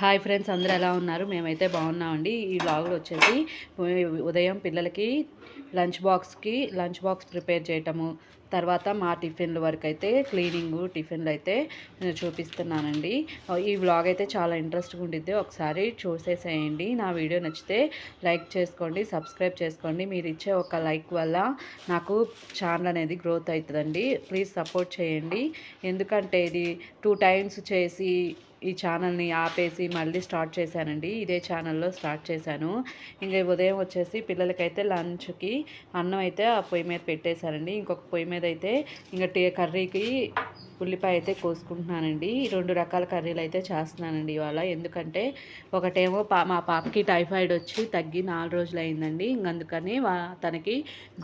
Hi friends అందరూ ఎలా ఉన్నారు? మేమైతే బాగున్నామండి. ఈ వ్లాగులు వచ్చేసి ఉదయం పిల్లలకి లంచ్ బాక్స్కి లంచ్ బాక్స్ ప్రిపేర్ చేయటము తర్వాత మా టిఫిన్ల వరకు అయితే క్లీనింగ్ టిఫిన్లు అయితే చూపిస్తున్నానండి. ఈ వ్లాగ్ అయితే చాలా ఇంట్రెస్ట్గా ఉండిద్ది. ఒకసారి చూసేసేయండి. నా వీడియో నచ్చితే లైక్ చేసుకోండి సబ్స్క్రైబ్ చేసుకోండి. మీరు ఇచ్చే ఒక లైక్ వల్ల నాకు ఛానల్ అనేది గ్రోత్ అవుతుందండి. ప్లీజ్ సపోర్ట్ చేయండి. ఎందుకంటే ఇది టూ టైమ్స్ చేసి ఈ ఛానల్ని ఆపేసి మళ్ళీ స్టార్ట్ చేశానండి. ఇదే ఛానల్లో స్టార్ట్ చేశాను. ఇంకా ఉదయం వచ్చేసి పిల్లలకైతే లంచ్కి అన్నం అయితే ఆ పొయ్యి మీద పెట్టేశానండి ఇంకొక పొయ్యి మీద అయితే ఇంకా టీ కర్రీకి ఉల్లిపాయ అయితే కోసుకుంటున్నానండి. రెండు రకాల కర్రీలు అయితే చేస్తున్నానండి ఇవాళ. ఎందుకంటే ఒకటేమో పా మా పాపకి టైఫాయిడ్ వచ్చి తగ్గి నాలుగు రోజులు అయిందండి. ఇంక అందుకని తనకి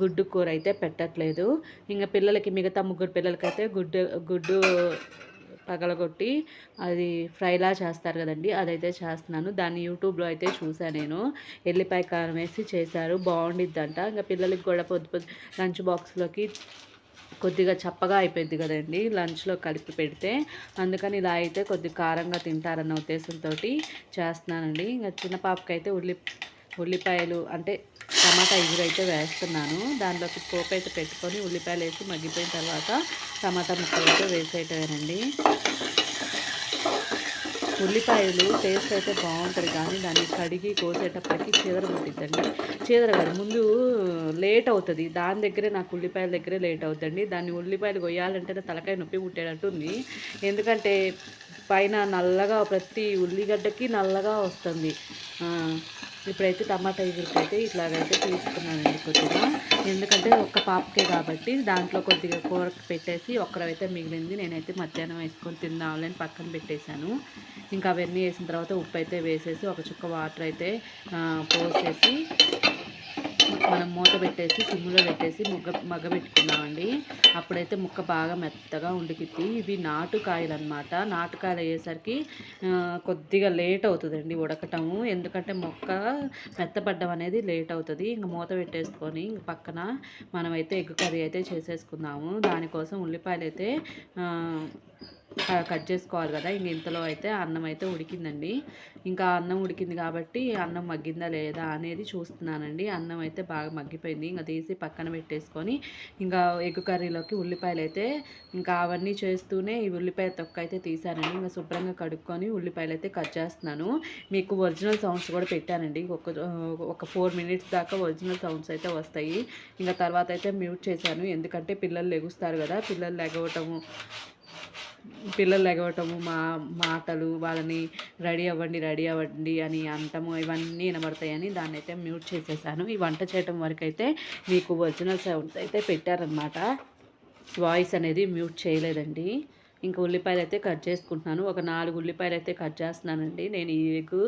గుడ్డు కూర అయితే పెట్టట్లేదు. ఇంకా పిల్లలకి మిగతా ముగ్గురు పిల్లలకైతే గుడ్డు గుడ్డు పగలగొట్టి అది ఫ్రైలా చేస్తారు కదండి అదైతే చేస్తున్నాను. దాన్ని యూట్యూబ్లో అయితే చూసాను నేను. ఎల్లిపాయ కారం వేసి చేశారు బాగుండిద్దంట. ఇంకా పిల్లలకి కూడా పొద్దు పొద్దు లంచ్ బాక్స్లోకి కొద్దిగా చప్పగా అయిపోయింది కదండి లంచ్లో కలిపి పెడితే. అందుకని ఇలా అయితే కొద్దిగా కారంగా తింటారన్న ఉద్దేశంతో చేస్తున్నానండి. ఇంకా చిన్న పాపకైతే ఉల్లి ఉల్లిపాయలు అంటే టమాటా ఎగురు అయితే వేస్తున్నాను. దానిలోకి పోపు అయితే పెట్టుకొని ఉల్లిపాయలు వేసి మగ్గిపోయిన తర్వాత టమాటా ముక్కలు అయితే వేసేయటమేనండి. ఉల్లిపాయలు టేస్ట్ అయితే బాగుంటుంది కానీ దాన్ని కడిగి కోసేటప్పటికి చీదర పుట్టిద్దండి చీదర కాదు ముందు లేట్ అవుతుంది. దాని దగ్గరే నాకు ఉల్లిపాయల దగ్గరే లేట్ అవుతుంది దాన్ని ఉల్లిపాయలు కొయ్యాలంటే తలకాయ నొప్పి పుట్టేటట్టు ఉంది ఎందుకంటే పైన నల్లగా ప్రతి ఉల్లిగడ్డకి నల్లగా వస్తుంది. ఇప్పుడైతే టమాటా ఎగురికైతే ఇట్లాగైతే తీసుకున్నానండి కొద్దిగా. ఎందుకంటే ఒక్క పాపకే కాబట్టి దాంట్లో కొద్దిగా కూర పెట్టేసి ఒక్కరైతే మిగిలింది. నేనైతే మధ్యాహ్నం వేసుకొని తిందామని పక్కన పెట్టేశాను. ఇంకా అవన్నీ వేసిన తర్వాత ఉప్పు అయితే వేసేసి ఒక చుక్క వాటర్ అయితే పోసేసి మనం మూత పెట్టేసి సిమ్లో పెట్టేసి ముగ్గ మగ్గ పెట్టుకున్నామండి. అప్పుడైతే ముక్క బాగా మెత్తగా ఉడికిద్ది. ఇవి నాటుకాయలు అనమాట నాటుకాయలు అయ్యేసరికి కొద్దిగా లేట్ అవుతుందండి ఉడకటము. ఎందుకంటే మొక్క మెత్తపడ్డం అనేది లేట్ అవుతుంది. ఇంకా మూత పెట్టేసుకొని ఇంక పక్కన మనమైతే ఎగ్ కర్రీ అయితే చేసేసుకుందాము. దానికోసం ఉల్లిపాయలు అయితే కట్ చేసుకోవాలి కదా. ఇంక ఇంతలో అయితే అన్నం అయితే ఉడికిందండి. ఇంకా అన్నం ఉడికింది కాబట్టి అన్నం మగ్గిందా లేదా అనేది చూస్తున్నానండి. అన్నం అయితే బాగా మగ్గిపోయింది. ఇంకా తీసి పక్కన పెట్టేసుకొని ఇంకా ఎగ్ కర్రీలోకి ఉల్లిపాయలు అయితే ఇంకా అవన్నీ చేస్తూనే ఈ ఉల్లిపాయ తొక్క అయితే తీసానండి. ఇంకా శుభ్రంగా కడుక్కొని ఉల్లిపాయలు అయితే కట్ చేస్తున్నాను. మీకు ఒరిజినల్ సౌండ్స్ కూడా పెట్టానండి. ఒక ఒక ఫోర్ మినిట్స్ దాకా ఒరిజినల్ సౌండ్స్ అయితే వస్తాయి. ఇంకా తర్వాత అయితే మ్యూట్ చేశాను. ఎందుకంటే పిల్లలు లెగుస్తారు కదా. పిల్లలు లెగవటము పిల్లలు ఎగవటము మా మాటలు వాళ్ళని రెడీ అవ్వండి రెడీ అవ్వండి అని అంటము. ఇవన్నీ వినబడతాయని దాన్ని అయితే మ్యూట్ చేసేసాను. ఈ వంట చేయటం వరకు అయితే మీకు ఒరిజినల్ సౌండ్స్ అయితే పెట్టారనమాట వాయిస్ అనేది మ్యూట్ చేయలేదండి. ఇంకా ఉల్లిపాయలు అయితే కట్ చేసుకుంటున్నాను. ఒక నాలుగు ఉల్లిపాయలు అయితే కట్ చేస్తున్నానండి. నేను ఈ ఎగ్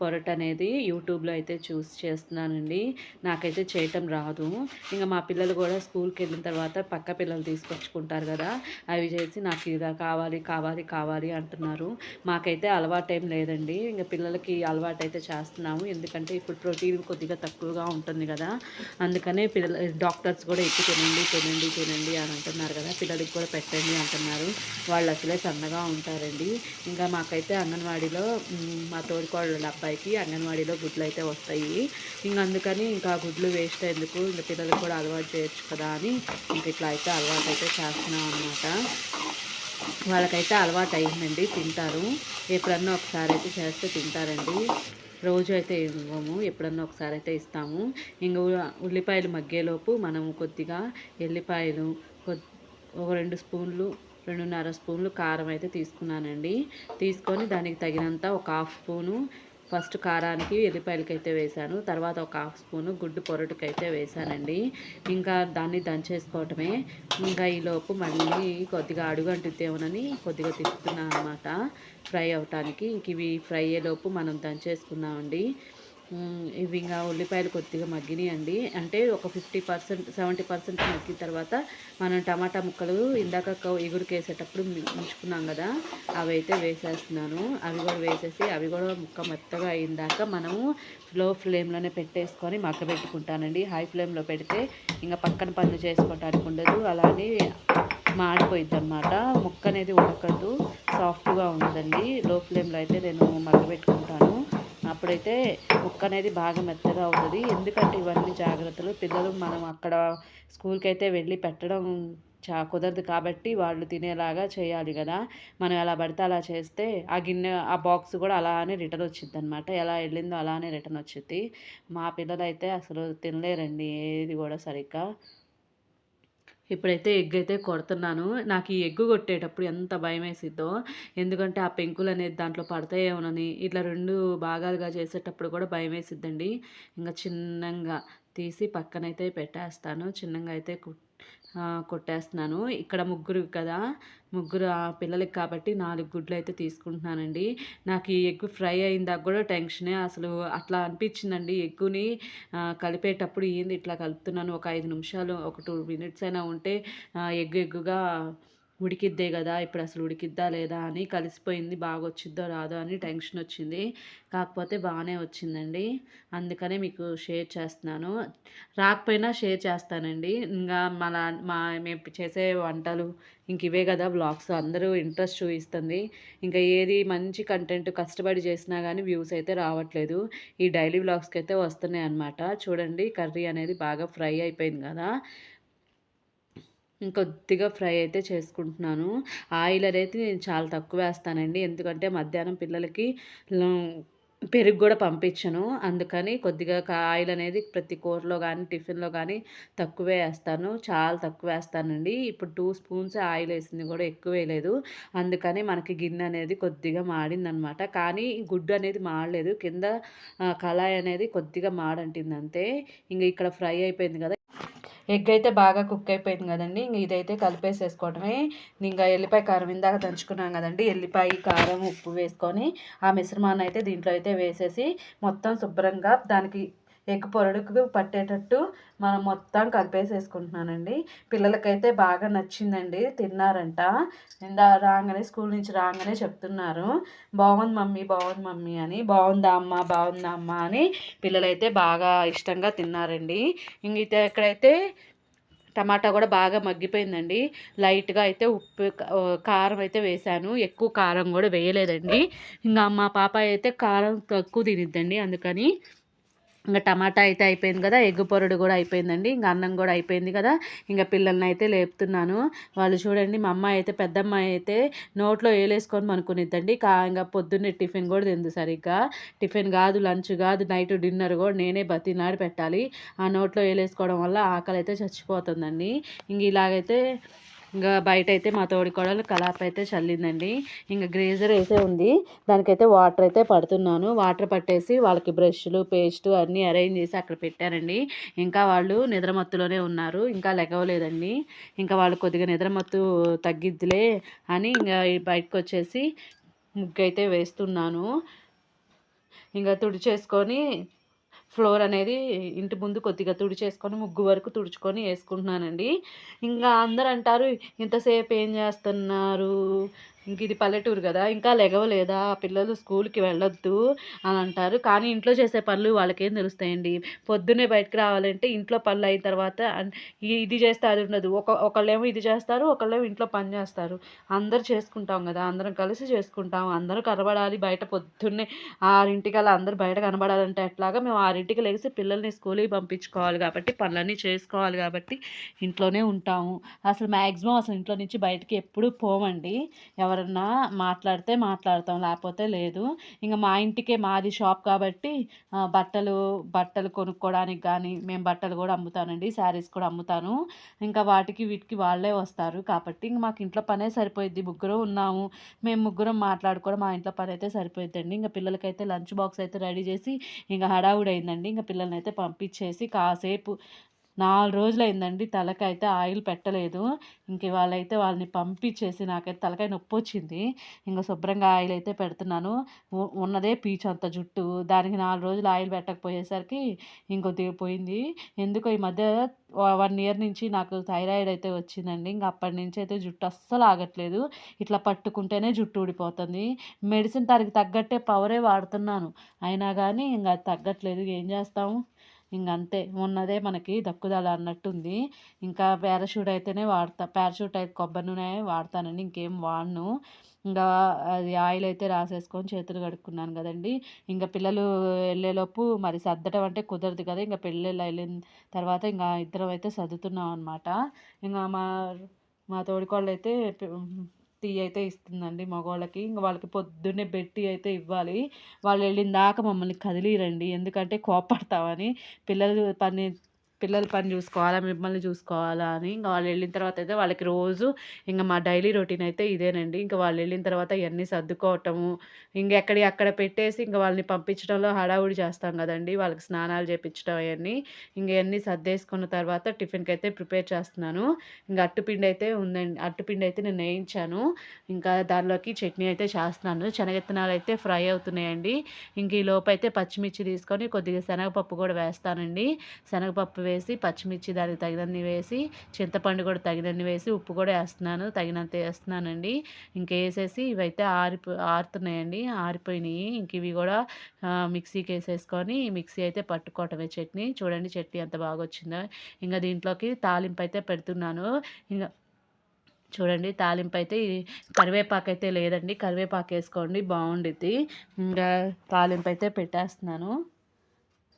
పొరట్ అనేది యూట్యూబ్లో అయితే చూసి చేస్తున్నానండి. నాకైతే చేయటం రాదు. ఇంకా మా పిల్లలు కూడా స్కూల్కి వెళ్ళిన తర్వాత పక్క పిల్లలు తీసుకొచ్చుకుంటారు కదా అవి చేసి నాకు ఇదా కావాలి కావాలి కావాలి అంటున్నారు. మాకైతే అలవాటు ఏం లేదండి. ఇంకా పిల్లలకి అలవాటు అయితే చేస్తున్నాము. ఎందుకంటే ఇప్పుడు ప్రోటీన్ కొద్దిగా తక్కువగా ఉంటుంది కదా అందుకనే పిల్లల డాక్టర్స్ కూడా ఎక్కువ తినండి తినండి తినండి అని అంటున్నారు కదా పిల్లలకి కూడా పెట్టండి అంటున్నారు. వాళ్ళు అసలే సన్నగా ఉంటారండి. ఇంకా మాకైతే అంగన్వాడీలో మా తోడుకోళ్ళ అబ్బాయికి అంగన్వాడీలో గుడ్లు అయితే వస్తాయి. ఇంక అందుకని ఇంకా గుడ్లు వేస్ట్ ఎందుకు? ఇంకా పిల్లలకు కూడా అలవాటు చేయొచ్చు కదా అని ఇంక ఇట్లా అయితే అలవాటు అయితే చేస్తున్నాం అనమాట వాళ్ళకైతే అలవాటు అయిందండి తింటారు. ఎప్పుడన్నా ఒకసారి అయితే చేస్తే తింటారండి. రోజు అయితే ఇవ్వము ఎప్పుడన్నా ఒకసారి అయితే ఇస్తాము. ఇంకా ఉల్లిపాయలు మగ్గేలోపు మనం కొద్దిగా ఎల్లిపాయలు ఒక రెండు స్పూన్లు రెండున్నర స్పూన్లు కారం అయితే తీసుకున్నానండి. తీసుకొని దానికి తగినంత ఒక హాఫ్ స్పూను ఫస్ట్ కారానికి ఎల్లిపాయలకి అయితే వేసాను తర్వాత ఒక హాఫ్ స్పూను గుడ్డు పొరటుకి అయితే వేసానండి ఇంకా దాన్ని దంచేసుకోవటమే. ఇంకా ఈలోపు మళ్ళీ కొద్దిగా అడుగంటుద్దేమోనని కొద్దిగా తిప్పుతున్నాను అనమాట ఫ్రై అవటానికి. ఇంక ఇవి ఫ్రై అయ్యేలోపు మనం దంచేసుకున్నామండి ఇవి ఇంకా ఉల్లిపాయలు కొద్దిగా మగ్గినాయండి. అంటే ఒక ఫిఫ్టీ పర్సెంట్ సెవెంటీ పర్సెంట్ మగ్గిన తర్వాత మనం టమాటా ముక్కలు ఇందాక ఎగురుకేసేటప్పుడు ఉంచుకున్నాం కదా అవి అయితే వేసేస్తున్నాను. అవి కూడా వేసేసి అవి కూడా ముక్క మెత్తగా అయిందాక మనము లో ఫ్లేమ్లోనే పెట్టేసుకొని మగ్గబెట్టుకుంటానండి. హై ఫ్లేమ్లో పెడితే ఇంకా పక్కన పనులు చేసుకోవటానికి ఉండదు. అలానే మాడిపోయిద్ది అనమాట ముక్క అనేది ఉడకదు సాఫ్ట్గా ఉండదండి. లో ఫ్లేమ్లో అయితే నేను మగ్గబెట్టుకుంటాను. అప్పుడైతే ముక్క అనేది బాగా మెత్తగా అవుతుంది. ఎందుకంటే ఇవన్నీ జాగ్రత్తలు పిల్లలు మనం అక్కడ స్కూల్కి అయితే వెళ్ళి పెట్టడం చా కుదరదు కాబట్టి వాళ్ళు తినేలాగా చేయాలి కదా. మనం ఎలా పడితే అలా చేస్తే ఆ గిన్నె ఆ బాక్స్ కూడా అలానే రిటర్న్ వచ్చింది అనమాట ఎలా వెళ్ళిందో అలానే రిటర్న్ వచ్చింది మా పిల్లలైతే అసలు తినలేరండి ఏది కూడా సరిగ్గా. ఇప్పుడైతే ఎగ్ అయితే కొడుతున్నాను. నాకు ఈ ఎగ్గు కొట్టేటప్పుడు ఎంత భయం వేసిద్దో ఎందుకంటే ఆ పెంకులు అనేది దాంట్లో పడతాయేమోనని ఇట్లా రెండు భాగాలుగా చేసేటప్పుడు కూడా భయం వేసిద్దండి ఇంకా చిన్నగా తీసి పక్కనైతే పెట్టేస్తాను. చిన్నగా అయితే కొట్టేస్తున్నాను. ఇక్కడ ముగ్గురు కదా ముగ్గురు పిల్లలకి కాబట్టి నాలుగు గుడ్లు అయితే తీసుకుంటున్నానండి. నాకు ఈ ఎగ్ ఫ్రై అయిందాక కూడా టెన్షనే అసలు అట్లా అనిపించిందండి ఎగ్గుని. కలిపేటప్పుడు ఏంది ఇట్లా కలుపుతున్నాను ఒక ఐదు నిమిషాలు ఒక టూ మినిట్స్ అయినా ఉంటే ఎగ్గు ఎగ్గుగా ఉడికిద్దే కదా ఇప్పుడు అసలు ఉడికిద్దా లేదా అని కలిసిపోయింది బాగా వచ్చిద్దో రాదో అని టెన్షన్ వచ్చింది. కాకపోతే బాగానే వచ్చిందండి. అందుకనే మీకు షేర్ చేస్తున్నాను. రాకపోయినా షేర్ చేస్తానండి. ఇంకా మన మా మేము చేసే వంటలు ఇంక ఇవే కదా బ్లాగ్స్. అందరూ ఇంట్రెస్ట్ చూపిస్తుంది. ఇంకా ఏది మంచి కంటెంట్ కష్టపడి చేసినా కానీ వ్యూస్ అయితే రావట్లేదు. ఈ డైలీ బ్లాగ్స్కి అయితే వస్తున్నాయి అనమాట చూడండి కర్రీ అనేది బాగా ఫ్రై అయిపోయింది కదా. ఇంకొద్దిగా ఫ్రై అయితే చేసుకుంటున్నాను. ఆయిల్ అనేది నేను చాలా తక్కువ వేస్తానండి. ఎందుకంటే మధ్యాహ్నం పిల్లలకి పెరుగు కూడా పంపించను. అందుకని కొద్దిగా ఆయిల్ అనేది ప్రతి కూరలో కానీ టిఫిన్లో కానీ తక్కువే వేస్తాను. చాలా తక్కువ వేస్తానండి. ఇప్పుడు టూ స్పూన్స్ ఆయిల్ వేసింది కూడా ఎక్కువ వేయలేదు అందుకని మనకి గిన్నె అనేది కొద్దిగా మాడిందనమాట. కానీ గుడ్డు అనేది మాడలేదు. కింద కళాయి అనేది కొద్దిగా మాడంటింది అంతే ఇంక ఇక్కడ ఫ్రై అయిపోయింది కదా. ఎగ్ అయితే బాగా కుక్ అయిపోయింది కదండి. ఇంక ఇదైతే కలిపేసేసుకోవడమే. ఇంకా ఎల్లిపాయ కారం ఇందాక దంచుకున్నాం కదండి. ఎల్లిపాయ కారం ఉప్పు వేసుకొని ఆ మిశ్రమాన్ని అయితే దీంట్లో అయితే వేసేసి మొత్తం శుభ్రంగా దానికి ఎగ్ పొరడుకు పట్టేటట్టు మనం మొత్తం కలిపేసేసుకుంటున్నానండి. పిల్లలకైతే బాగా నచ్చిందండి. తిన్నారంట. ఇందా రాగానే స్కూల్ నుంచి రాగానే చెప్తున్నారు. బాగుంది మమ్మీ బాగుంది మమ్మీ అని. బాగుందా అమ్మ బాగుందా అమ్మ అని పిల్లలైతే బాగా ఇష్టంగా తిన్నారండి. ఇంక ఎక్కడైతే టమాటా కూడా బాగా మగ్గిపోయిందండి. లైట్గా అయితే ఉప్పు కారం అయితే వేసాను ఎక్కువ కారం కూడా వేయలేదండి. ఇంకా మా పాప అయితే కారం తక్కువ తినిద్దండి. అందుకని ఇంకా టమాటా అయితే అయిపోయింది కదా ఎగ్గు పొరడు కూడా అయిపోయిందండి ఇంకా అన్నం కూడా అయిపోయింది కదా ఇంకా పిల్లల్ని అయితే లేపుతున్నాను. వాళ్ళు చూడండి మా అమ్మాయి అయితే పెద్దమ్మాయి అయితే నోట్లో వేలేసుకొని అనుకునిద్దండి కా ఇంకా పొద్దున్నే టిఫిన్ కూడా తింది సరిగ్గా. టిఫిన్ కాదు లంచ్ కాదు నైట్ డిన్నర్ కూడా నేనే బతినాడు పెట్టాలి. ఆ నోట్లో వేలేసుకోవడం వల్ల ఆకలి అయితే చచ్చిపోతుందండి. ఇంక ఇలాగైతే ఇంకా బయట అయితే మా తోడి కోడలు కలాప్ అయితే చల్లిందండి. ఇంకా గ్రేజర్ అయితే ఉంది. దానికైతే వాటర్ అయితే పడుతున్నాను. వాటర్ పట్టేసి వాళ్ళకి బ్రష్లు పేస్ట్ అన్నీ అరేంజ్ చేసి అక్కడ పెట్టారండి ఇంకా వాళ్ళు నిద్రమత్తులోనే ఉన్నారు. ఇంకా లెగవలేదండి. ఇంకా వాళ్ళు కొద్దిగా నిద్రమత్తు తగ్గిద్దిలే అని ఇంకా బయటకు వచ్చేసి ముగ్గు అయితే వేస్తున్నాను. ఇంకా తుడిచేసుకొని ఫ్లోర్ అనేది ఇంటి ముందు కొద్దిగా తుడిచేసుకొని ముగ్గు వరకు తుడుచుకొని వేసుకుంటున్నానండి. ఇంకా అందరు అంటారు ఇంతసేపు ఏం చేస్తున్నారు? ఇంక ఇది పల్లెటూరు కదా ఇంకా లెగవలేదా పిల్లలు స్కూల్కి వెళ్ళొద్దు అని అంటారు. కానీ ఇంట్లో చేసే పనులు వాళ్ళకేం తెలుస్తాయండి? పొద్దున్నే బయటకు రావాలంటే ఇంట్లో పనులు అయిన తర్వాత ఇది చేస్తే అది ఉండదు. ఒక ఒకళ్ళేమో ఇది చేస్తారు ఒకళ్ళేమో ఇంట్లో పని చేస్తారు. అందరు చేసుకుంటాం కదా అందరం కలిసి చేసుకుంటాం అందరూ కనబడాలి బయట పొద్దున్నే ఆరింటికల్లా అందరూ బయట కనబడాలంటే ఎట్లాగా? మేము ఆరింటికి లేచి పిల్లల్ని స్కూల్కి పంపించుకోవాలి కాబట్టి పనులన్నీ చేసుకోవాలి కాబట్టి ఇంట్లోనే ఉంటాము. అసలు మ్యాక్సిమం అసలు ఇంట్లో నుంచి బయటకి ఎప్పుడు పోమండి. ఎవరు ఎవరన్నా మాట్లాడితే మాట్లాడతాం లేకపోతే లేదు. ఇంకా మా ఇంటికే మాది షాప్ కాబట్టి బట్టలు బట్టలు కొనుక్కోవడానికి కానీ మేము బట్టలు కూడా అమ్ముతానండి శారీస్ కూడా అమ్ముతాను. ఇంకా వాటికి వీటికి వాళ్ళే వస్తారు కాబట్టి ఇంక మాకు ఇంట్లో పనే సరిపోయిద్ది. ముగ్గురు ఉన్నాము మేము ముగ్గురం మాట్లాడుకోవడం మా ఇంట్లో పని అయితే సరిపోయిద్దండి. ఇంకా పిల్లలకైతే లంచ్ బాక్స్ అయితే రెడీ చేసి ఇంకా హడావుడి అయిందండి ఇంకా పిల్లల్ని అయితే పంపించేసి కాసేపు నాలుగు రోజులు అయిందండి తలకైతే ఆయిల్ పెట్టలేదు. ఇంక వాళ్ళైతే వాళ్ళని పంపించేసి నాకైతే తలకాయ నొప్పి వచ్చింది. ఇంకా శుభ్రంగా ఆయిల్ అయితే పెడుతున్నాను. ఉన్నదే పీచు అంత జుట్టు. దానికి నాలుగు రోజులు ఆయిల్ పెట్టకపోయేసరికి ఇంకొద్దిగా పోయింది. ఎందుకో ఈ మధ్య వన్ ఇయర్ నుంచి నాకు థైరాయిడ్ అయితే వచ్చిందండి. ఇంక అప్పటి నుంచి అయితే జుట్టు అస్సలు ఆగట్లేదు. ఇట్లా పట్టుకుంటేనే జుట్టు ఊడిపోతుంది. మెడిసిన్ దానికి తగ్గట్టే పవరే వాడుతున్నాను. అయినా కానీ ఇంకా తగ్గట్లేదు. ఏం చేస్తాము? ఇంక అంతే ఉన్నదే మనకి దక్కుదల అన్నట్టుంది. ఇంకా పారాషూట్ అయితేనే వాడతా. పారాషూట్ అయితే కొబ్బరి నూనె వాడతానండి. ఇంకేం వాడను. ఇంకా అది ఆయిల్ అయితే రాసేసుకొని చేతులు కడుక్కున్నాను కదండి. ఇంకా పిల్లలు వెళ్ళేలోపు మరి సర్దటం అంటే కుదరదు కదా. ఇంకా పెళ్ళిళ్ళు వెళ్ళిన తర్వాత ఇంకా ఇద్దరం అయితే సర్దుతున్నాం అనమాట ఇంకా మా మా తోడికోళ్ళు అయితే టీ అయితే ఇస్తుందండి మగవాళ్ళకి. ఇంకా వాళ్ళకి పొద్దున్నే బెట్టి అయితే ఇవ్వాలి. వాళ్ళు వెళ్ళిన దాకా మమ్మల్ని కదిలిరండి. ఎందుకంటే కోపడతామని పిల్లలు పని పిల్లల పని చూసుకోవాలా మిమ్మల్ని చూసుకోవాలా అని ఇంకా వాళ్ళు వెళ్ళిన తర్వాత అయితే వాళ్ళకి రోజు ఇంకా మా డైలీ రొటీన్ అయితే ఇదేనండి. ఇంకా వాళ్ళు వెళ్ళిన తర్వాత ఇవన్నీ సర్దుకోవటము ఇంకెక్కడి అక్కడ పెట్టేసి ఇంకా వాళ్ళని పంపించడంలో హడావుడి చేస్తాం కదండి. వాళ్ళకి స్నానాలు చేపించడం అవన్నీ ఇంకా ఇవన్నీ సర్దేసుకున్న తర్వాత టిఫిన్కి అయితే ప్రిపేర్ చేస్తున్నాను. ఇంకా అట్టుపిండి అయితే ఉందండి అట్టుపిండి అయితే నేను వేయించాను. ఇంకా దానిలోకి చట్నీ అయితే చేస్తున్నాను. శనగెత్తనాలు అయితే ఫ్రై అవుతున్నాయండి. ఇంక ఈ లోపు అయితే పచ్చిమిర్చి తీసుకొని కొద్దిగా శనగపప్పు కూడా వేస్తానండి. శనగపప్పు వేసి పచ్చిమిర్చి దానికి తగినన్ని వేసి చింతపండు కూడా తగినన్ని వేసి ఉప్పు కూడా వేస్తున్నాను. తగినంత వేస్తున్నానండి. ఇంకా వేసేసి ఇవైతే ఆరిపో ఆరుతున్నాయండి. ఆరిపోయినాయి. ఇంక ఇవి కూడా మిక్సీకి వేసేసుకొని మిక్సీ అయితే పట్టుకోవటమే చట్నీ. చూడండి చట్నీ ఎంత బాగా వచ్చిందో ఇంకా దీంట్లోకి తాలింపు అయితే పెడుతున్నాను. ఇంకా చూడండి తాలింపు అయితే కరివేపాకు అయితే లేదండి. కరివేపాకు వేసుకోండి. బాగుండిద్ది. ఇంకా తాలింపు అయితే పెట్టేస్తున్నాను.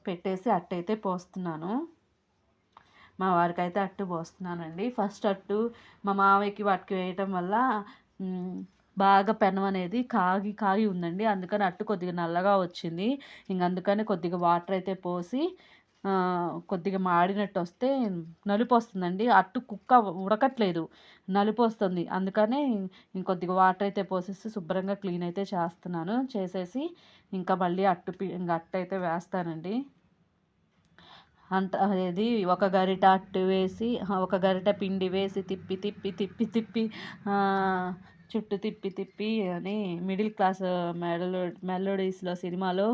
పెట్టేసి అట్టయితే పోస్తున్నాను. మా వారికి అయితే అట్టు పోస్తున్నానండి. ఫస్ట్ అట్టు మా మావయ్యకి వాటికి వేయటం వల్ల బాగా పెనం అనేది కాగి కాగి ఉందండి. అందుకని అట్టు కొద్దిగా నల్లగా వచ్చింది. ఇంక అందుకని కొద్దిగా వాటర్ అయితే పోసి కొద్దిగా మాడినట్టు వస్తే నలుపు వస్తుందండి. అట్టు కుక్క ఉడకట్లేదు నలుపు వస్తుంది. అందుకనే ఇంకొద్దిగా వాటర్ అయితే పోసేసి శుభ్రంగా క్లీన్ అయితే చేస్తున్నాను. చేసేసి ఇంకా మళ్ళీ అట్టు ఇంకా అట్టు అయితే వేస్తానండి. అంట అది ఒక గరిట అట్టు వేసి ఒక గరిట పిండి వేసి తిప్పి తిప్పి తిప్పి తిప్పి చుట్టూ తిప్పి తిప్పి అని మిడిల్ క్లాస్ మెలో మెలోడీస్లో సినిమాలో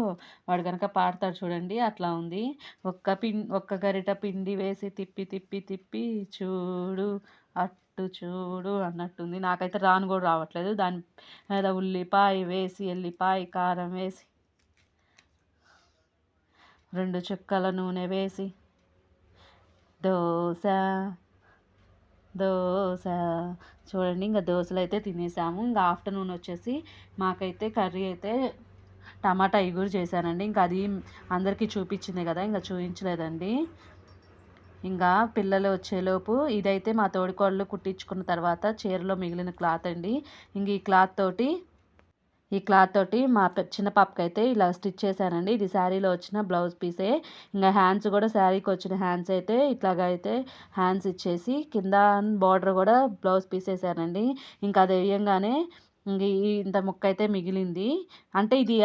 వాడు కనుక పాడతాడు చూడండి అట్లా ఉంది. ఒక్క పిం ఒక్క గరిట పిండి వేసి తిప్పి తిప్పి తిప్పి చూడు అట్టు చూడు అన్నట్టుంది. నాకైతే రాను కూడా రావట్లేదు. దాని మీద ఉల్లిపాయ వేసి ఎల్లిపాయ కారం వేసి రెండు చుక్కల నూనె వేసి దోశ దోశ. చూడండి ఇంకా దోశలు అయితే తినేసాము. ఇంకా ఆఫ్టర్నూన్ వచ్చేసి మాకైతే కర్రీ అయితే టమాటా ఇగురు చేశానండి. ఇంకా అది అందరికీ చూపించింది కదా ఇంకా చూపించలేదండి ఇంకా పిల్లలు వచ్చేలోపు ఇదైతే మా తోడికోళ్ళు కుట్టించుకున్న తర్వాత చీరలో మిగిలిన క్లాత్ అండి. ఇంక ఈ క్లాత్ తోటి ఈ క్లాత్ తోటి మా చిన్న పాపకి అయితే ఇలా స్టిచ్ చేశానండి. ఇది శారీలో వచ్చిన బ్లౌజ్ పీసే. ఇంకా హ్యాండ్స్ కూడా శారీకి వచ్చిన హ్యాండ్స్ అయితే ఇట్లాగైతే అయితే హ్యాండ్స్ ఇచ్చేసి కింద బార్డర్ కూడా బ్లౌజ్ పీస్ వేసానండి ఇంకా అది వేయంగానే ఇంక ఇంత ముక్క అయితే మిగిలింది. అంటే ఇది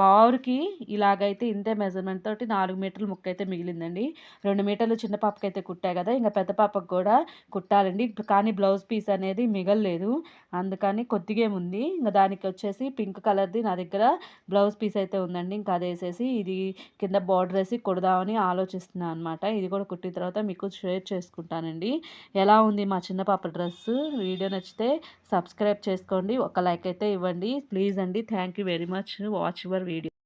బావురికి ఇలాగైతే ఇంతే మెజర్మెంట్ తోటి నాలుగు మీటర్ల ముక్క అయితే మిగిలిందండి. రెండు మీటర్లు చిన్న పాపకి అయితే కుట్టా కదా ఇంకా పెద్ద పాపకు కూడా కుట్టాలండి. కానీ బ్లౌజ్ పీస్ అనేది మిగలలేదు. అందుకని కొద్దిగా ఉంది ఇంకా దానికి వచ్చేసి పింక్ కలర్ది నా దగ్గర బ్లౌజ్ పీస్ అయితే ఉందండి. ఇంకా అది వేసేసి ఇది కింద బార్డర్ వేసి కుడదామని ఆలోచిస్తున్నాను అనమాట ఇది కూడా కుట్టిన తర్వాత మీకు షేర్ చేసుకుంటానండి. ఎలా ఉంది మా చిన్న పాప డ్రెస్ వీడియో నచ్చితే సబ్స్క్రైబ్ చేసుకోండి. ఒక లైక్ అయితే ఇవ్వండి. ప్లీజ్ అండి thank you very much watch your video